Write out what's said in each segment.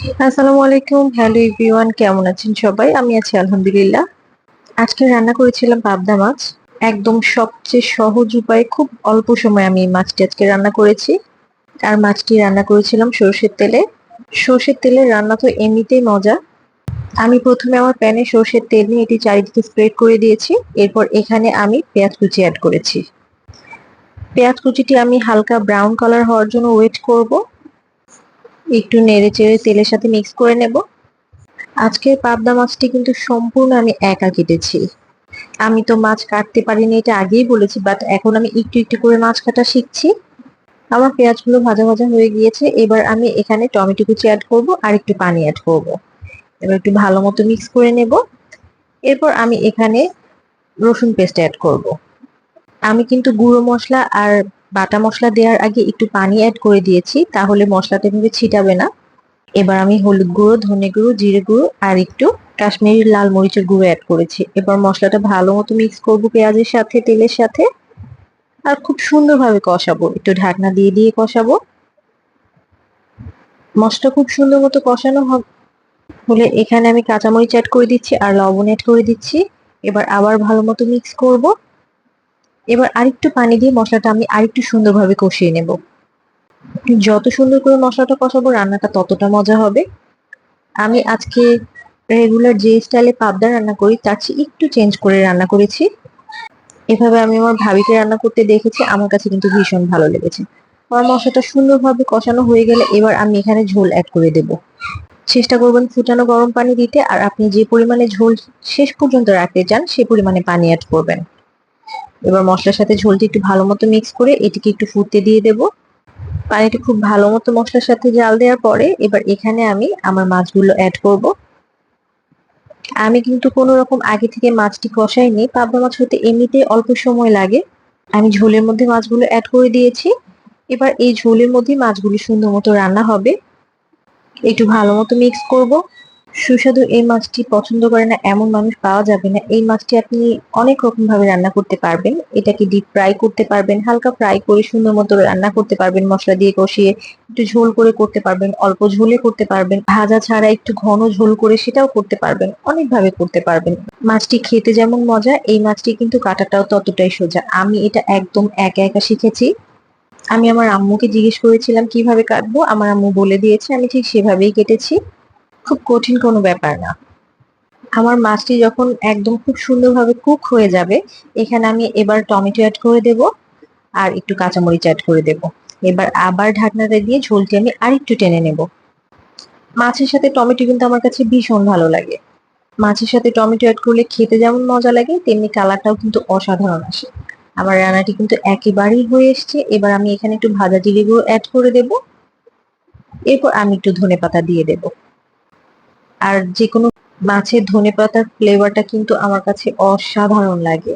আসসালামু আলাইকুম। Hello everyone কেমন আছেন সবাই? আমি আছি আলহামদুলিল্লাহ। আজকে রান্না করেছিলাম পাবদা মাছ। একদম সবচেয়ে সহজ উপায়ে খুব অল্প সময় আমি এই মাছটি আজকে রান্না করেছি। আর মাছটি রান্না করেছিলাম সর্ষের তেলে। সর্ষের তেলের রান্না তো এমনিতেই মজা। আমি প্রথমে আমার প্যানে সর্ষের তেল নিয়ে এটি চারিদিকে স্প্রেড করে দিয়েছি। এরপর এখানে আমি পেঁয়াজ কুচি অ্যাড করেছি। পেঁয়াজ কুচিটি আমি হালকা ব্রাউন কালার হওয়ার জন্য ওয়েট করব। একটু নেড়ে চেড়ে তেলের সাথে মিক্স করে নেব। আজকের পাবদা মাছটি কিন্তু সম্পূর্ণ আমি একা কেটেছি। আমি তো মাছ কাটতে পারিনি, এটা আগেই বলেছি বাট এখন আমি একটু একটু করে মাছ কাটা শিখছি। আমার পেঁয়াজগুলো ভাজা ভাজা হয়ে গিয়েছে, এবার আমি এখানে টমেটো কুচি অ্যাড করব, আর একটু পানি অ্যাড করব। এবার একটু ভালো মতো মিক্স করে নেব। এরপর আমি এখানে রসুন পেস্ট অ্যাড করব। আমি কিন্তু গুঁড়ো মশলা আর বাটা মশলা দেওয়ার আগে একটু পানি অ্যাড করে দিয়েছি, তাহলে মশলাটা কিন্তু ছিটাবে না। এবার আমি হলুদ গুঁড়ো, ধনে গুঁড়ো, জিরে গুঁড়ো আর একটু কাশ্মীরি লাল মরিচের গুঁড়ো অ্যাড করেছি। এবার মশলাটা ভালো মতো মিক্স করব পেঁয়াজের সাথে, তেলের সাথে। আর খুব সুন্দরভাবে কষাবো, একটু ঢাকনা দিয়ে দিয়ে কষাবো। মশলা খুব সুন্দর মতো কষানো হলে এখানে আমি কাঁচামরিচ অ্যাড করে দিচ্ছি আর লবণ অ্যাড করে দিচ্ছি। এবার আবার ভালো মতো মিক্স করব। এবার আরেকটু পানি দিয়ে মশলাটা আমি আরেকটু সুন্দরভাবে কষিয়ে নেব। যত সুন্দর করে মশলাটা কষাবো, রান্নাটা ততটা মজা হবে। আমি আজকে রেগুলার যে স্টাইলে পাবদা রান্না করি, তার চেয়ে একটু চেঞ্জ করে রান্না করেছি। এভাবে আমি আমার ভাবিকে রান্না করতে দেখেছি, আমার কাছে কিন্তু ভীষণ ভালো লেগেছে। আমার মশলাটা সুন্দরভাবে কষানো হয়ে গেলে এবার আমি এখানে ঝোল অ্যাড করে দেব। চেষ্টা করবেন ফুটানো গরম পানি দিতে, আর আপনি যে পরিমাণে ঝোল শেষ পর্যন্ত রাখতে চান, সে পরিমাণে পানি অ্যাড করবেন। এবার মশলার সাথে ঝোলটি একটু ভালো মতো মিক্স করে এটিকে একটু ফুটতে দিয়ে দেব। পানিটি খুব ভালো মতো মশলার সাথে জাল দেওয়ার পরে এবার এখানে আমি আমার মাছগুলো অ্যাড করব। আমি কিন্তু কোনো রকম আগে থেকে মাছটি কষাইনি, পাবদা মাছ হতে এমনিতেই অল্প সময় লাগে। আমি ঝোলের মধ্যে মাছগুলো অ্যাড করে দিয়েছি। এবার এই ঝোলের মধ্যে মাছগুলো সুন্দর মতো রান্না হবে। একটু ভালো মতো মিক্স করব। সুস্বাদু এই মাছটি পছন্দ করে না এমন মানুষ পাওয়া যাবে না। এই মাছটি আপনি অনেক রকম ভাবে রান্না করতে পারবেন। এটাকে ডিপ ফ্রাই করতে পারবেন, হালকা ফ্রাই করে সুন্দর মতো রান্না করতে পারবেন, মশলা দিয়ে কষিয়ে একটু ঝোল করে করতে পারবেন, অল্প ঝোলে করতে পারবেন, ভাজা ছাড়া একটু ঘন ঝোল করে সেটাও করতে পারবেন অনেক ভাবে করতে পারবেন। মাছটি খেতে যেমন মজা, এই মাছটি কিন্তু কাটাটাও ততটাই সোজা। আমি এটা একদম একা একা শিখেছি। আমি আমার আম্মুকে জিজ্ঞেস করেছিলাম, কীভাবে কাটবো? আমার আম্মু বলে দিয়েছে, আমি ঠিক সেভাবেই কেটেছি। খুব কঠিন কোনো ব্যাপার না। আমার মাছটি যখন একদম খুব সুন্দরভাবে কুক হয়ে যাবে, এখানে আমি এবার টমেটো অ্যাড করে দেব আর একটু কাঁচামরিচ অ্যাড করে দেব। এবার আবার ঢাকনাটা দিয়ে ঝোলটি আমি আরেকটু টেনে নেব। মাছের সাথে টমেটো কিন্তু আমার কাছে ভীষণ ভালো লাগে। মাছের সাথে টমেটো অ্যাড করলে খেতে যেমন মজা লাগে, তেমনি কালারটাও কিন্তু অসাধারণ আসে। আমার রান্নাটি কিন্তু একেবারেই হয়ে এসছে। এবার আমি এখানে একটু ভাজা জিরে গুঁড়ো অ্যাড করে দেব। এরপর আমি একটু ধনে পাতা দিয়ে দেবো। আর যে কোনো মাছের ধনে পাতার ফ্লেভারটা কিন্তু আমার কাছে অসাধারণ লাগে।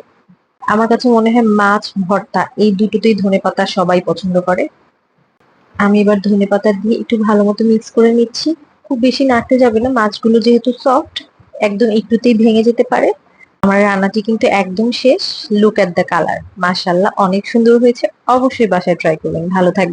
আমার কাছে মনে হয় মাছ, ভর্তা, এই দুটোতেই ধনে পাতা সবাই পছন্দ করে। আমি এবার ধনে পাতা দিয়ে একটু ভালো মতো মিক্স করে নিচ্ছি। খুব বেশি নাড়তে যাবে না, মাছগুলো যেহেতু সফট একদম একটুতেই ভেঙে যেতে পারে। আমার রান্নাটি কিন্তু একদম শেষ। লুক অ্যাট দ্য কালার মাশাল্লাহ অনেক সুন্দর হয়েছে। অবশ্যই বাসায় ট্রাই করবেন। ভালো থাকবেন।